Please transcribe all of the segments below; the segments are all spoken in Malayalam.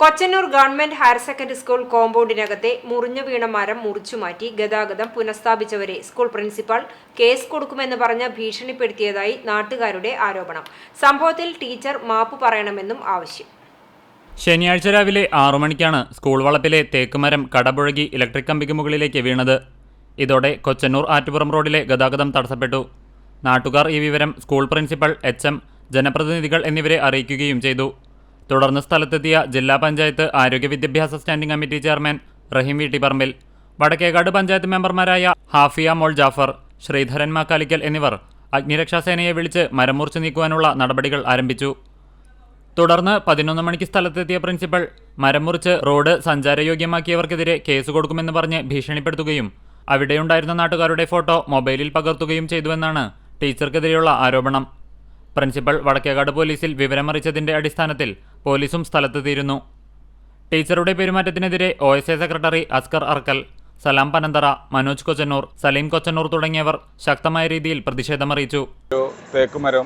Kochannur government higher secondary school കോമ്പൗണ്ടിനകത്തെ മുറിഞ്ഞു വീണ മരം മുറിച്ചുമാറ്റി ഗതാഗതം പുനഃസ്ഥാപിച്ചവരെ സ്കൂൾ പ്രിൻസിപ്പൽ കേസ് കൊടുക്കുമെന്ന് പറഞ്ഞ് ഭീഷണിപ്പെടുത്തിയതായി നാട്ടുകാരുടെ ആരോപണം. സംഭവത്തിൽ ടീച്ചർ മാപ്പ് പറയണമെന്നും ആവശ്യം. ശനിയാഴ്ച രാവിലെ ആറു മണിക്കാണ് സ്കൂൾ വളപ്പിലെ തേക്കുമരം കടപുഴകി ഇലക്ട്രിക് കമ്പിക്ക് മുകളിലേക്ക് വീണത്. ഇതോടെ കൊച്ചന്നൂർ ആറ്റുപുറം റോഡിലെ ഗതാഗതം തടസ്സപ്പെട്ടു. നാട്ടുകാർ ഈ വിവരം സ്കൂൾ പ്രിൻസിപ്പൽ എച്ച് എം ജനപ്രതിനിധികൾ എന്നിവരെ അറിയിക്കുകയും ചെയ്തു. തുടർന്ന് സ്ഥലത്തെത്തിയ ജില്ലാ പഞ്ചായത്ത് ആരോഗ്യ വിദ്യാഭ്യാസ standing committee chairman Rahim Veettipparambil Vadakkekad panchayat മെമ്പർമാരായ ഹാഫിയ മോൾ ജാഫർ ശ്രീധരൻ മാക്കാലിക്കൽ എന്നിവർ അഗ്നിരക്ഷാസേനയെ വിളിച്ച് മരം നീക്കുവാനുള്ള നടപടികൾ ആരംഭിച്ചു. തുടർന്ന് പതിനൊന്ന് മണിക്ക് സ്ഥലത്തെത്തിയ പ്രിൻസിപ്പൽ മരം മുറിച്ച് റോഡ് സഞ്ചാരയോഗ്യമാക്കിയവർക്കെതിരെ കേസ് കൊടുക്കുമെന്ന് പറഞ്ഞ് ഭീഷണിപ്പെടുത്തുകയും അവിടെയുണ്ടായിരുന്ന നാട്ടുകാരുടെ ഫോട്ടോ മൊബൈലിൽ പകർത്തുകയും ചെയ്തുവെന്നാണ് ടീച്ചർക്കെതിരെയുള്ള ആരോപണം. പ്രിൻസിപ്പൽ വടക്കേകാട് പോലീസിൽ വിവരമറിച്ചതിന്റെ അടിസ്ഥാനത്തിൽ പോലീസും സ്ഥലത്തെത്തിയിരുന്നു. ടീച്ചറുടെ പെരുമാറ്റത്തിനെതിരെ O S A secretary Askar Arkal Salam Panantara Manoj Kochannur Salim Kochannur തുടങ്ങിയവർ ശക്തമായ രീതിയിൽ പ്രതിഷേധമറിയിച്ചു. ഒരു തേക്ക്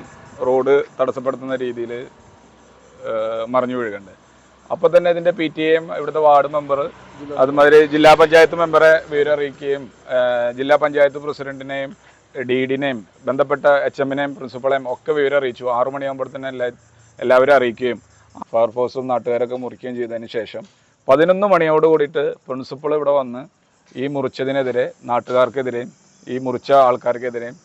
റോഡ് തടസ്സപ്പെടുത്തുന്ന രീതിയിൽ മറിഞ്ഞു വീഴുകയുണ്ട്. അപ്പോൾ തന്നെ ഇതിന്റെ പി ടി എയും ഇവിടുത്തെ വാർഡ് മെമ്പർ അതുമാതിരി ജില്ലാ പഞ്ചായത്ത് മെമ്പറെ വിവരം അറിയിക്കുകയും ജില്ലാ പഞ്ചായത്ത് പ്രസിഡന്റിനെയും ഡി ഡിനെയും ബന്ധപ്പെട്ട എച്ച് എമ്മിനെയും പ്രിൻസിപ്പളെയും ഒക്കെ വിവരം അറിയിച്ചു ആറു മണിയാകുമ്പോൾ തന്നെ എല്ലാ എല്ലാവരും അറിയിക്കുകയും ഫയർഫോഴ്സും നാട്ടുകാരൊക്കെ മുറിക്കുകയും ചെയ്തതിന് ശേഷം പതിനൊന്ന് മണിയോട് കൂടിയിട്ട് പ്രിൻസിപ്പൾ ഇവിടെ വന്ന് ഈ മുറിച്ചതിനെതിരെ നാട്ടുകാർക്കെതിരെയും ഈ മുറിച്ച ആൾക്കാർക്കെതിരെയും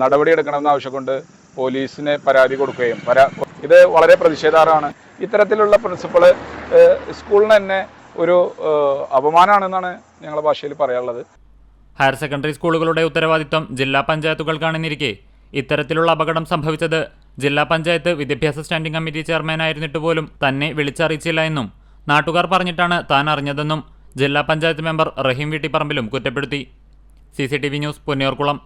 നടപടിയെടുക്കണമെന്ന് ആവശ്യക്കൊണ്ട് പോലീസിനെ പരാതി കൊടുക്കുകയും പരാ ഇത് വളരെ പ്രതിഷേധാർഹമാണ്. ഇത്തരത്തിലുള്ള പ്രിൻസിപ്പൾ സ്കൂളിന് തന്നെ ഒരു അപമാനമാണെന്നാണ് ഞങ്ങളുടെ ഭാഷയിൽ പറയാനുള്ളത്. ഹയർ സെക്കൻഡറി സ്കൂളുകളുടെ ഉത്തരവാദിത്വം ജില്ലാ പഞ്ചായത്തുകൾക്കാണെന്നിരിക്കെ ഇത്തരത്തിലുള്ള അപകടം സംഭവിച്ചത് ജില്ലാ പഞ്ചായത്ത് വിദ്യാഭ്യാസ സ്റ്റാൻഡിംഗ് കമ്മിറ്റി ചെയർമാനായിരുന്നിട്ട് പോലും തന്നെ വിളിച്ചറിയിച്ചില്ല എന്നും നാട്ടുകാർ പറഞ്ഞിട്ടാണ് താൻ അറിഞ്ഞതെന്നും ജില്ലാ പഞ്ചായത്ത് മെമ്പർ റഹീം വീട്ടിപ്പറമ്പിലും കുറ്റപ്പെടുത്തി. C news പൊന്നിയോർക്കുളം